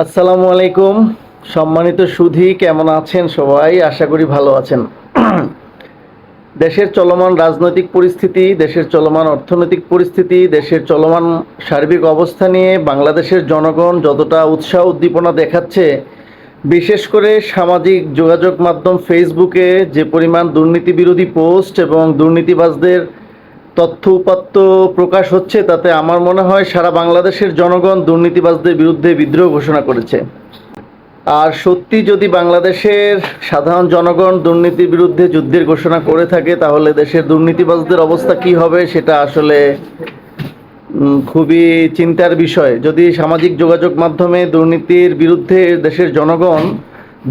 আসসালামু আলাইকুম। সম্মানিত সুধী, কেমন আছেন সবাই? আশা করি ভালো আছেন। দেশের চলমান রাজনৈতিক পরিস্থিতি, দেশের চলমান অর্থনৈতিক পরিস্থিতি, দেশের চলমান সার্বিক অবস্থা নিয়ে বাংলাদেশের জনগণ যতটা উৎসাহ উদ্দীপনা দেখাচ্ছে, বিশেষ করে সামাজিক যোগাযোগ মাধ্যম ফেসবুকে যে পরিমাণ দুর্নীতি বিরোধী পোস্ট এবং দুর্নীতিবাজদের তথ্য উপাত্ত প্রকাশ হচ্ছে তাতে আমার মনে হয় সারা বাংলাদেশের জনগণ দুর্নীতিবাজদের বিরুদ্ধে বিদ্রোহ ঘোষণা করেছে। আর সত্যি যদি বাংলাদেশের সাধারণ জনগণ দুর্নীতির বিরুদ্ধে যুদ্ধের ঘোষণা করে থাকে, তাহলে দেশের দুর্নীতিবাজদের অবস্থা কি হবে সেটা আসলে খুবই চিন্তার বিষয়। যদি সামাজিক যোগাযোগ মাধ্যমে দুর্নীতির বিরুদ্ধে দেশের জনগণ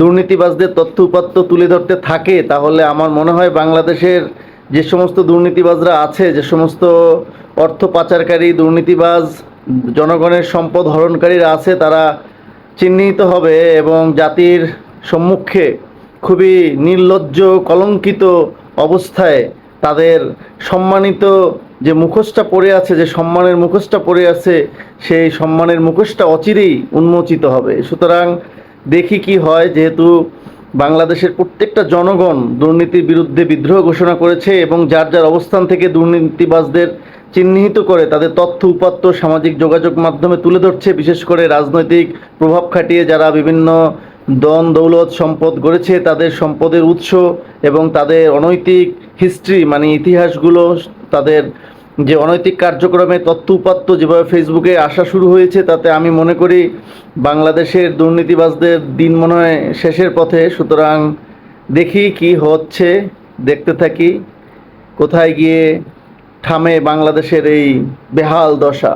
দুর্নীতিবাজদের তথ্য উপাত্ত তুলে ধরতে থাকে, তাহলে আমার মনে হয় বাংলাদেশের যে সমস্ত দুর্নীতিবাজরা আছে, যে সমস্ত অর্থ পাচারকারী, দুর্নীতিবাজ, জনগণের সম্পদ হরণকারীরা আছে, তারা চিহ্নিত হবে এবং জাতির সম্মুখে খুবই নির্লজ্জ, কলঙ্কিত অবস্থায় তাদের সম্মানিত যে মুখোশটা পড়ে আছে, যে সম্মানের মুখোশটা পড়ে আছে, সেই সম্মানের মুখোশটা অচিরেই উন্মোচিত হবে। সুতরাং দেখি কি হয়, যেহেতু বাংলাদেশের প্রত্যেকটা জনগণ দুর্নীতির বিরুদ্ধে বিদ্রোহ ঘোষণা করেছে এবং যার যার অবস্থান থেকে দুর্নীতিবাজদের চিহ্নিত করে তাদের তথ্য, উপাত্ত, সামাজিক যোগাযোগ মাধ্যমে তুলে ধরছে, বিশেষ করে রাজনৈতিক প্রভাব খাটিয়ে যারা বিভিন্ন দন দৌলত, সম্পদ গড়েছে, তাদের সম্পদের উৎস এবং তাদের অনৈতিক হিস্ট্রি মানে ইতিহাসগুলো তাদের যে অনৈতিক কার্যক্রমে তথ্য যেভাবে ফেসবুকে আসা শুরু হয়েছে, তাতে আমি মনে করি বাংলাদেশের দুর্নীতিবাজদের দিন মনে হয় শেষের পথে। সুতরাং দেখি কি হচ্ছে, দেখতে থাকি। কোথায় গিয়ে থামে বাংলাদেশের এই বেহাল দশা?